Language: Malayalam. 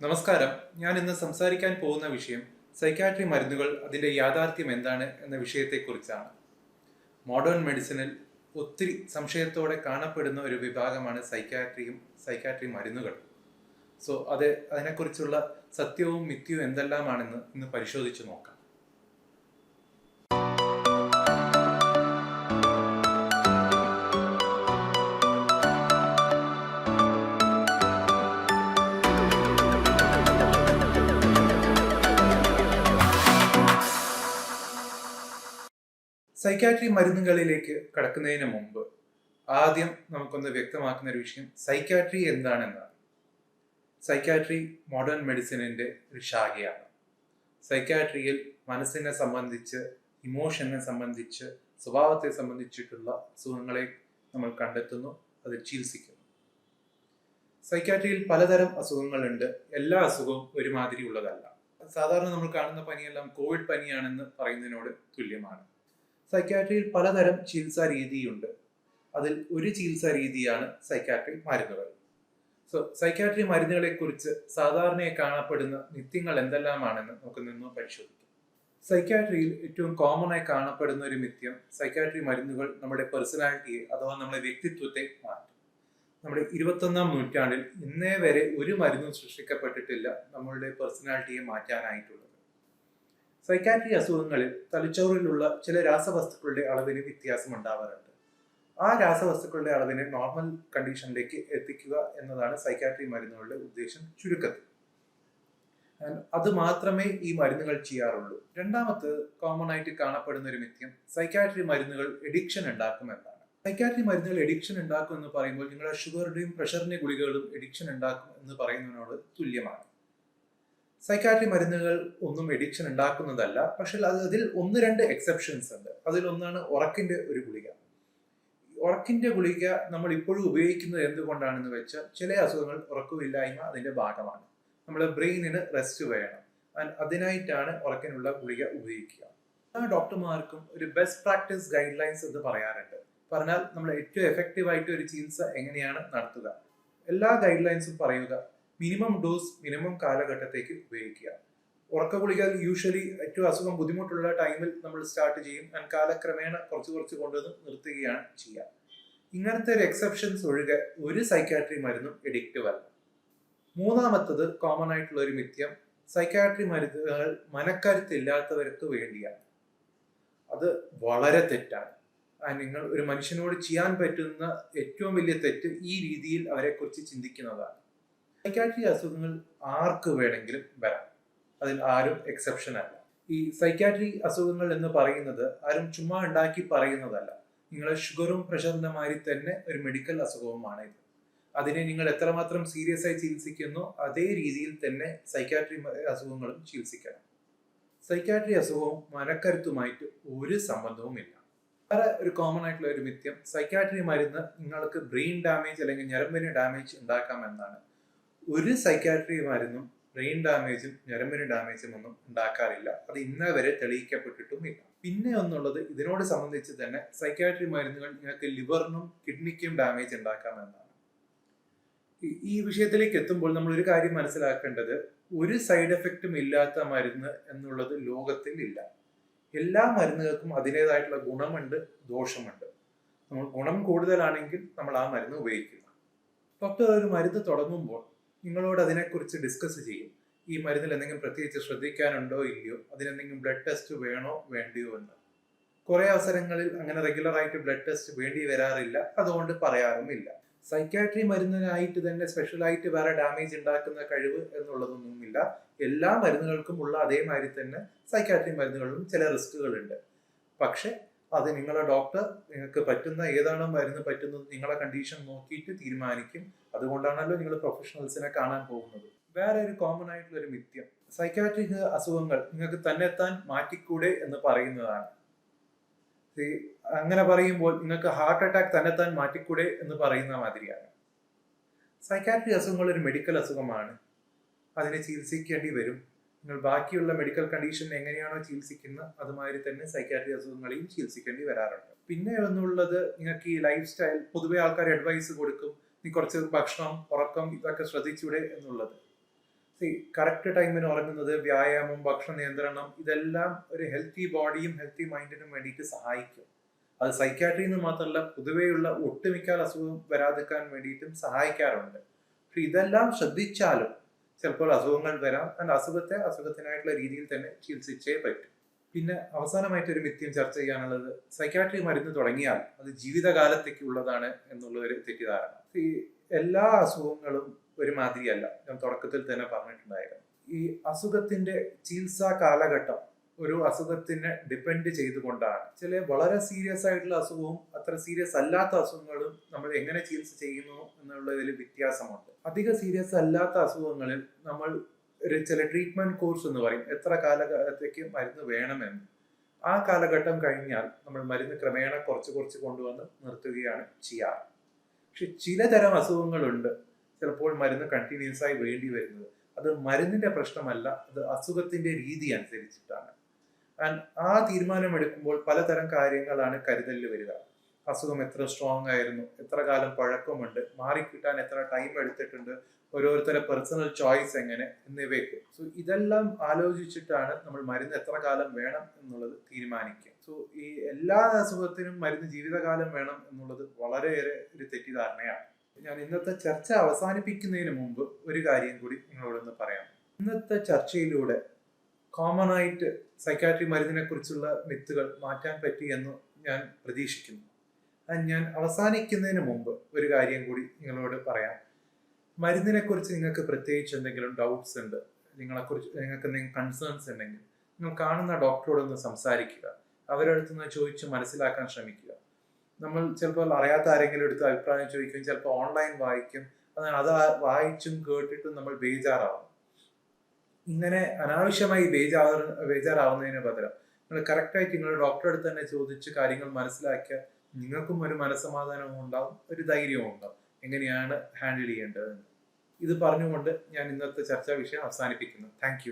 നമസ്കാരം. ഞാൻ ഇന്ന് സംസാരിക്കാൻ പോകുന്ന വിഷയം സൈക്കാട്രി മരുന്നുകൾ അതിന്റെ യാഥാർത്ഥ്യം എന്താണ് എന്ന വിഷയത്തെക്കുറിച്ചാണ്. മോഡേൺ മെഡിസിനിൽ ഒത്തിരി സംശയത്തോടെ കാണപ്പെടുന്ന ഒരു വിഭാഗമാണ് സൈക്കാട്രിയും സൈക്കാട്രി മരുന്നുകൾ. സോ അത് അതിനെക്കുറിച്ചുള്ള സത്യവും മിഥ്യവും എന്തെല്ലാമാണെന്ന് ഇന്ന് പരിശോധിച്ച് നോക്കാം. സൈക്കാട്രി മരുന്നുകളിലേക്ക് കടക്കുന്നതിന് മുമ്പ് ആദ്യം നമുക്കൊന്ന് വ്യക്തമാക്കുന്ന ഒരു വിഷയം സൈക്കാട്രി എന്താണെന്നാണ് സൈക്കാട്രി മോഡേൺ മെഡിസിനിന്റെ ഒരു ശാഖയാണ്. സൈക്കാട്രിയിൽ മനസ്സിനെ സംബന്ധിച്ച് ഇമോഷനെ സംബന്ധിച്ച് സ്വഭാവത്തെ സംബന്ധിച്ചിട്ടുള്ള അസുഖങ്ങളെ നമ്മൾ കണ്ടെത്തുന്നു അത് ചികിത്സിക്കുന്നു. സൈക്കാട്രിയിൽ പലതരം അസുഖങ്ങളുണ്ട്. എല്ലാ അസുഖവും ഒരുമാതിരി ഉള്ളതല്ല. സാധാരണ നമ്മൾ കാണുന്ന പനിയെല്ലാം കോവിഡ് പനിയാണെന്ന് പറയുന്നതിനോട് തുല്യമാണ്. സൈക്കാട്രിയിൽ പലതരം ചികിത്സാ രീതിയുണ്ട്. അതിൽ ഒരു ചികിത്സാ രീതിയാണ് സൈക്കാട്രി മരുന്നുകൾ. സോ സൈക്കാട്രി മരുന്നുകളെ കുറിച്ച് സാധാരണയായി കാണപ്പെടുന്ന നിത്യങ്ങൾ എന്തെല്ലാമാണെന്ന് നമുക്ക് നിന്ന് പരിശോധിക്കാം. സൈക്കാട്രിയിൽ ഏറ്റവും കോമൺ ആയി കാണപ്പെടുന്ന ഒരു മിഥ്യം സൈക്കാട്രി മരുന്നുകൾ നമ്മുടെ പേഴ്സണാലിറ്റിയെ അഥവാ നമ്മുടെ വ്യക്തിത്വത്തെ മാറ്റും. നമ്മുടെ ഇരുപത്തൊന്നാം നൂറ്റാണ്ടിൽ ഇന്നേ വരെ ഒരു മരുന്നും സൃഷ്ടിക്കപ്പെട്ടിട്ടില്ല. നമ്മളുടെ പേഴ്സണാലിറ്റിയെ മാറ്റാനായിട്ടുള്ളത് സൈക്കാട്രി അസുഖങ്ങളിൽ തലച്ചോറിലുള്ള ചില രാസവസ്തുക്കളുടെ അളവിന് വ്യത്യാസം ഉണ്ടാവാറുണ്ട്. ആ രാസവസ്തുക്കളുടെ അളവിനെ നോർമൽ കണ്ടീഷനിലേക്ക് എത്തിക്കുക എന്നതാണ് സൈക്കാട്രി മരുന്നുകളുടെ ഉദ്ദേശം ചുരുക്കത്തിൽ. അത് മാത്രമേ ഈ മരുന്നുകൾ ചെയ്യാറുള്ളൂ. രണ്ടാമത് കോമൺ ആയിട്ട് കാണപ്പെടുന്ന ഒരു മിഥ്യം സൈക്കാട്രി മരുന്നുകൾ എഡിക്ഷൻ ഉണ്ടാക്കും എന്നാണ്. സൈക്കാട്രി മരുന്നുകൾ എഡിക്ഷൻ ഉണ്ടാക്കും എന്ന് പറയുമ്പോൾ നിങ്ങളുടെ ഷുഗറുടെയും പ്രഷറിന്റെ ഗുളികകളും എഡിക്ഷൻ ഉണ്ടാക്കും എന്ന് പറയുന്നതിനോട് തുല്യമാണ്. സൈക്കാട്രി മരുന്നുകൾ ഒന്നും എഡിക്ഷൻ ഉണ്ടാക്കുന്നതല്ല. പക്ഷെ അത് അതിൽ ഒന്ന് രണ്ട് എക്സെപ്ഷൻസ് ഉണ്ട്. അതിലൊന്നാണ് ഉറക്കിന്റെ ഒരു ഗുളിക. ഉറക്കിന്റെ ഗുളിക നമ്മൾ ഇപ്പോഴും ഉപയോഗിക്കുന്നത് എന്തുകൊണ്ടാണെന്ന് വെച്ചാൽ ചില അസുഖങ്ങൾ ഉറക്കമില്ലായ്മ അതിന്റെ ഭാഗമാണ്. നമ്മുടെ ബ്രെയിനിന് റെസ്റ്റ് വേണം. അതിനായിട്ടാണ് ഉറക്കിനുള്ള ഗുളിക ഉപയോഗിക്കുക. എല്ലാ ഡോക്ടർമാർക്കും ഒരു ബെസ്റ്റ് പ്രാക്ടീസ് ഗൈഡ് ലൈൻസ് എന്ന് പറയാറുണ്ട്. പറഞ്ഞാൽ നമ്മൾ ഏറ്റവും എഫക്റ്റീവായിട്ട് ഒരു ചികിത്സ എങ്ങനെയാണ് നടത്തുക? എല്ലാ ഗൈഡ് ലൈൻസും പറയുക. മിനിമം ഡോസ് മിനിമം കാലഘട്ടത്തേക്ക് ഉപയോഗിക്കുക. ഉറക്ക ഗുളിക യൂഷ്വലി ഏറ്റവും അസുഖം ബുദ്ധിമുട്ടുള്ള ടൈമിൽ നമ്മൾ സ്റ്റാർട്ട് ചെയ്യും. ആൻഡ് കാലക്രമേണ കുറച്ച് കുറച്ച് കൊണ്ടുവന്ന് നിർത്തുകയാണ് ചെയ്യുക. ഇങ്ങനത്തെ ഒരു എക്സെപ്ഷൻസ് ഒഴികെ ഒരു സൈക്കാട്രി മരുന്നും എഡിക്റ്റീവ് അല്ല. മൂന്നാമത്തത് കോമൺ ആയിട്ടുള്ള ഒരു മിഥ്യം. സൈക്കാട്രി മരുന്നുകൾ മനക്കരുത്തില്ലാത്തവർക്ക് വേണ്ടിയാണ്. അത് വളരെ തെറ്റാണ്. നിങ്ങൾ ഒരു മനുഷ്യനോട് ചെയ്യാൻ പറ്റുന്ന ഏറ്റവും വലിയ തെറ്റ് ഈ രീതിയിൽ അവരെക്കുറിച്ച് ചിന്തിക്കുന്നതാണ്. സൈക്കാട്രി അസുഖങ്ങൾ ആർക്ക് വേണമെങ്കിലും വരാം. അതിൽ ആരും എക്സെപ്ഷൻ അല്ല. ഈ സൈക്കാട്രി അസുഖങ്ങൾ എന്ന് പറയുന്നത് ആരും ചുമ്മാ ഉണ്ടാക്കി പറയുന്നതല്ല. നിങ്ങളെ ഷുഗറും പ്രഷറിന്റെ മാതിരി തന്നെ ഒരു മെഡിക്കൽ അസുഖവുമാണ് ഇത്. അതിനെ നിങ്ങൾ എത്രമാത്രം സീരിയസ് ആയി ചികിത്സിക്കുന്നു അതേ രീതിയിൽ തന്നെ സൈക്കാട്രി അസുഖങ്ങളും ചികിത്സിക്കണം. സൈക്കാട്രി അസുഖവും മനക്കരുത്തുമായിട്ട് ഒരു സംബന്ധവുമില്ല വേറെ ഒരു കോമൺ ആയിട്ടുള്ള ഒരു മിഥ്യം സൈക്കാട്രി മരുന്ന് നിങ്ങൾക്ക് ബ്രെയിൻ ഡാമേജ് അല്ലെങ്കിൽ ഞരമ്പിന് ഡാമേജ് ഉണ്ടാക്കാം എന്നാണ്. ഒരു സൈക്കാട്രി മരുന്നും ബ്രെയിൻ ഡാമേജും ഞരമ്പിന് ഡാമേജും ഒന്നും ഉണ്ടാക്കാറില്ല. അത് ഇന്നേ വരെ തെളിയിക്കപ്പെട്ടിട്ടുമില്ല പിന്നെ ഒന്നുള്ളത് ഇതിനോട് സംബന്ധിച്ച് തന്നെ സൈക്കാട്രി മരുന്നുകൾ നിങ്ങൾക്ക് ലിവറിനും കിഡ്നിക്കും ഡാമേജ് ഉണ്ടാക്കാമെന്നാണ് ഈ- വിഷയത്തിലേക്ക് എത്തുമ്പോൾ നമ്മൾ ഒരു കാര്യം മനസ്സിലാക്കേണ്ടത് ഒരു സൈഡ് എഫക്റ്റും ഇല്ലാത്ത മരുന്ന് എന്നുള്ളത് ലോകത്തിൽ ഇല്ല. എല്ലാ മരുന്നുകൾക്കും അതിന്റെതായിട്ടുള്ള ഗുണമുണ്ട് ദോഷമുണ്ട്. നമ്മൾ ഗുണം കൂടുതലാണെങ്കിൽ നമ്മൾ ആ മരുന്ന് ഉപയോഗിക്കുക. ഡോക്ടർ ഒരു മരുന്ന് തുടങ്ങുമ്പോൾ നിങ്ങളോട് അതിനെക്കുറിച്ച് ഡിസ്കസ് ചെയ്യും. ഈ മരുന്നിൽ എന്തെങ്കിലും പ്രത്യേകിച്ച് ശ്രദ്ധിക്കാനുണ്ടോ ഇല്ലയോ? അതിനെന്തെങ്കിലും ബ്ലഡ് ടെസ്റ്റ് വേണോ വേണ്ടിയോ എന്ന്. കുറേ അവസരങ്ങളിൽ അങ്ങനെ റെഗുലറായിട്ട് ബ്ലഡ് ടെസ്റ്റ് വേണ്ടി വരാറില്ല. അതുകൊണ്ട് പറയാറുമില്ല സൈക്കാട്രി മരുന്നിനായിട്ട് തന്നെ സ്പെഷ്യലായിട്ട് വേറെ ഡാമേജ് ഉണ്ടാക്കുന്ന കഴിവ് എന്നുള്ളതൊന്നുമില്ല എല്ലാ മരുന്നുകൾക്കും ഉള്ള അതേമാതിരി തന്നെ സൈക്കാട്രി മരുന്നുകളിലും ചില റിസ്കുകളുണ്ട് പക്ഷെ അത് നിങ്ങളെ ഡോക്ടർ നിങ്ങൾക്ക് പറ്റുന്ന ഏതാണ് മരുന്ന് പറ്റുന്നത് നിങ്ങളെ കണ്ടീഷൻ നോക്കിയിട്ട് തീരുമാനിക്കും. അതുകൊണ്ടാണല്ലോ നിങ്ങൾ പ്രൊഫഷണൽസിനെ കാണാൻ പോകുന്നത്. വേറെ ഒരു കോമൺ ആയിട്ടുള്ള ഒരു മിഥ്യം. സൈക്കാട്രിക് അസുഖങ്ങൾ നിങ്ങൾക്ക് തന്നെത്താൻ മാറ്റിക്കൂടെ എന്ന് പറയുന്നതാണ്. അങ്ങനെ പറയുമ്പോൾ നിങ്ങൾക്ക് ഹാർട്ട് അറ്റാക്ക് തന്നെത്താൻ മാറ്റിക്കൂടെ എന്ന് പറയുന്ന മാതിരിയാണ്. സൈക്കാട്രിക് അസുഖങ്ങൾ ഒരു മെഡിക്കൽ അസുഖമാണ്. അതിനെ ചികിത്സിക്കേണ്ടി വരും. നിങ്ങൾ ബാക്കിയുള്ള മെഡിക്കൽ കണ്ടീഷൻ എങ്ങനെയാണോ ചികിത്സിക്കുന്നത് അതുമാതിരി തന്നെ സൈക്കാട്രി അസുഖങ്ങളെയും ചികിത്സിക്കേണ്ടി വരാറുണ്ട്. പിന്നെ ഒന്നുള്ളത് നിങ്ങൾക്ക് ഈ ലൈഫ് സ്റ്റൈൽ പൊതുവെ ആൾക്കാർ അഡ്വൈസ് കൊടുക്കും നീ കുറച്ച് ഭക്ഷണം ഉറക്കം ഇതൊക്കെ ശ്രദ്ധിച്ചൂടെ എന്നുള്ളത്. കറക്റ്റ് ടൈമിന് ഉറങ്ങുന്നത് വ്യായാമം ഭക്ഷണ നിയന്ത്രണം ഇതെല്ലാം ഒരു ഹെൽത്തി ബോഡിയും ഹെൽത്തി മൈൻഡിനും വേണ്ടിയിട്ട് സഹായിക്കും. അത് സൈക്കാട്രിയിൽ നിന്ന് മാത്രമല്ല പൊതുവെയുള്ള ഒട്ടുമിക്ക അസുഖം വരാതിരിക്കാൻ വേണ്ടിയിട്ടും സഹായിക്കാറുണ്ട്. പക്ഷെ ഇതെല്ലാം ശ്രദ്ധിച്ചാലും ചിലപ്പോൾ അസുഖങ്ങൾ വരാം. ആൻഡ് അസുഖത്തെ അസുഖത്തിനായിട്ടുള്ള രീതിയിൽ തന്നെ ചികിത്സിച്ചേ പറ്റും. പിന്നെ അവസാനമായിട്ട് ഒരു മിഥ്യം ചർച്ച ചെയ്യാനുള്ളത് സൈക്കാട്രി മരുന്ന് തുടങ്ങിയാൽ അത് ജീവിതകാലത്തേക്ക് ഉള്ളതാണ് എന്നുള്ള ഒരു തെറ്റിദ്ധാരണ. ഈ എല്ലാ അസുഖങ്ങളും ഒരുമാതിരിയല്ല. ഞാൻ തുടക്കത്തിൽ തന്നെ പറഞ്ഞിട്ടുണ്ടായിരുന്നു. ഈ അസുഖത്തിന്റെ ചികിത്സാ കാലഘട്ടം ഒരു അസുഖത്തിനെ ഡിപ്പെൻഡ് ചെയ്തുകൊണ്ടാണ്. ചില വളരെ സീരിയസ് ആയിട്ടുള്ള അസുഖവും അത്ര സീരിയസ് അല്ലാത്ത അസുഖങ്ങളും നമ്മൾ എങ്ങനെ ചികിത്സ ചെയ്യുന്നു എന്നുള്ളതിൽ വ്യത്യാസമുണ്ട്. അധിക സീരിയസ് അല്ലാത്ത അസുഖങ്ങളിൽ നമ്മൾ ചില ട്രീറ്റ്മെന്റ് കോഴ്സ് എന്ന് പറയും. എത്ര കാലഘട്ടത്തേക്ക് മരുന്ന് വേണമെന്ന്. ആ കാലഘട്ടം കഴിഞ്ഞാൽ നമ്മൾ മരുന്ന് ക്രമേണ കുറച്ച് കുറച്ച് കൊണ്ടുവന്ന് നിർത്തുകയാണ് ചെയ്യാറ്. പക്ഷെ ചിലതരം അസുഖങ്ങളുണ്ട് ചിലപ്പോൾ മരുന്ന് കണ്ടിന്യൂസ് ആയി വേണ്ടി വരുന്നത്. അത് മരുന്നിന്റെ പ്രശ്നമല്ല അത് അസുഖത്തിന്റെ രീതി അനുസരിച്ചിട്ടാണ്. ആൻഡ് ആ തീരുമാനം എടുക്കുമ്പോൾ പലതരം കാര്യങ്ങളാണ് കരുതലിൽ വരിക. അസുഖം എത്ര സ്ട്രോങ് ആയിരുന്നു എത്ര കാലം പഴക്കമുണ്ട് മാറിക്കിട്ടാൻ എത്ര ടൈം എടുത്തിട്ടുണ്ട് ഓരോരുത്തരുടെ പേഴ്സണൽ ചോയ്സ് എങ്ങനെ എന്നിവയൊക്കെ. സോ ഇതെല്ലാം ആലോചിച്ചിട്ടാണ് നമ്മൾ മരുന്ന് എത്ര കാലം വേണം എന്നുള്ളത് തീരുമാനിക്കുക. സോ ഈ എല്ലാ അസുഖത്തിനും മരുന്ന് ജീവിതകാലം വേണം എന്നുള്ളത് വളരെയേറെ ഒരു തെറ്റിദ്ധാരണയാണ്. ഞാൻ ഇന്നത്തെ ചർച്ച അവസാനിപ്പിക്കുന്നതിന് മുമ്പ് ഒരു കാര്യം കൂടി നിങ്ങളോടൊന്ന് പറയാം. ഇന്നത്തെ ചർച്ചയിലൂടെ കോമൺ ആയിട്ട് സൈക്കാട്രി മരുന്നിനെ കുറിച്ചുള്ള മിത്തുകൾ മാറ്റാൻ പറ്റി എന്ന് ഞാൻ പ്രതീക്ഷിക്കുന്നു. ഞാൻ അവസാനിക്കുന്നതിന് മുമ്പ് ഒരു കാര്യം കൂടി നിങ്ങളോട് പറയാം. മരുന്നിനെ കുറിച്ച് നിങ്ങൾക്ക് പ്രത്യേകിച്ച് എന്തെങ്കിലും ഡൗട്ട്സ് ഉണ്ട് നിങ്ങളെക്കുറിച്ച് നിങ്ങൾക്ക് എന്തെങ്കിലും കൺസേൺസ് ഉണ്ടെങ്കിൽ നിങ്ങൾ കാണുന്ന ഡോക്ടറോടൊന്ന് സംസാരിക്കുക. അവരടുത്ത് നിന്ന് ചോദിച്ച് മനസ്സിലാക്കാൻ ശ്രമിക്കുക. നമ്മൾ ചിലപ്പോൾ അറിയാത്ത ആരെങ്കിലും എടുത്ത് അഭിപ്രായം ചോദിക്കും ചിലപ്പോൾ ഓൺലൈൻ വായിക്കും അത് വായിച്ചും കേട്ടിട്ടും നമ്മൾ ബേജാറാവും. ഇങ്ങനെ അനാവശ്യമായി ബേജാറ ബേജാറാവുന്നതിന് പകരം നിങ്ങൾ കറക്റ്റായിട്ട് നിങ്ങളുടെ ഡോക്ടറെ അടുത്ത് തന്നെ ചോദിച്ച് കാര്യങ്ങൾ മനസ്സിലാക്കിയ നിങ്ങൾക്കും ഒരു മനസ്സമാധാനവും ഉണ്ടാവും ഒരു ധൈര്യവും ഉണ്ടാവും. എങ്ങനെയാണ് ഹാൻഡിൽ ചെയ്യേണ്ടത് ഇത് പറഞ്ഞുകൊണ്ട് ഞാൻ ഇന്നത്തെ ചർച്ചാ വിഷയം അവസാനിപ്പിക്കുന്നു. താങ്ക്